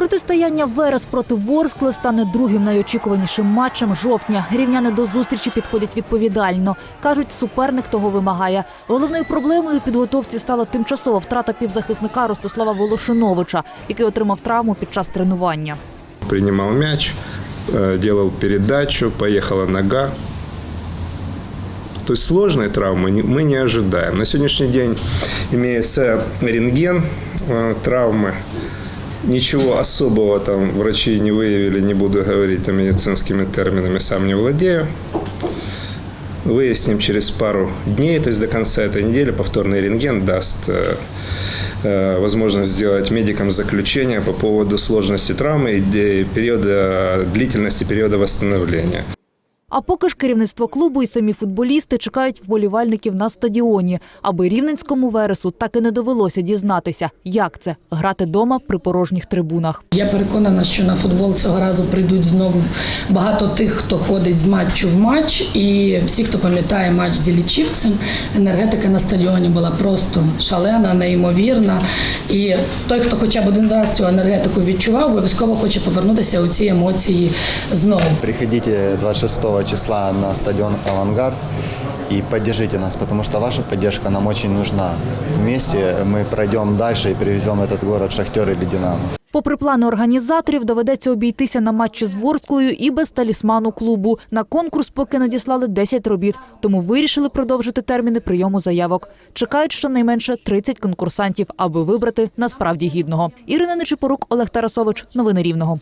Протистояння Верес проти Ворскли стане другим найочікуванішим матчем жовтня. Рівняни до зустрічі підходять відповідально. Кажуть, суперник того вимагає. Головною проблемою у підготовці стала тимчасова втрата півзахисника Ростислава Волошиновича, який отримав травму під час тренування. принимал мяч, э, делал передачу, поехала нога. То есть сложной травмы не- мы не ожидаем. На сегодняшний день имеется рентген э, травмы. Ничего особого там врачи не выявили, не буду говорить там медицинскими терминами, сам не владею. Выясним через пару дней, то есть до конца этой недели повторный рентген даст э, э, возможность сделать медикам заключение по поводу сложности травмы и периода, длительности периода восстановления. А поки ж керівництво клубу і самі футболісти чекають вболівальників на стадіоні, аби рівненському вересу так і не довелося дізнатися, як це грати дома при порожніх трибунах. Я переконана, що на футбол цього разу прийдуть знову багато тих, хто ходить з матчу в матч, і всі, хто пам'ятає матч з Іллічівцем, енергетика на стадіоні була просто шалена, неймовірна. І той, хто хоча б один раз цю енергетику відчував, обов'язково хоче повернутися у ці емоції знову. Приходите 26 числа на стадион «Авангард» и поддержите нас, потому что ваша поддержка нам очень нужна. Вместе мы пройдем дальше и привезем этот город «Шахтер» или «Динамо». Попри плани організаторів, доведеться обійтися на матчі з Ворсклою і без талісману клубу. На конкурс поки надіслали 10 робіт, тому вирішили продовжити терміни прийому заявок. Чекають щонайменше 30 конкурсантів, аби вибрати насправді гідного. Ірина Нечипорук, Олег Тарасович. Новини Рівного.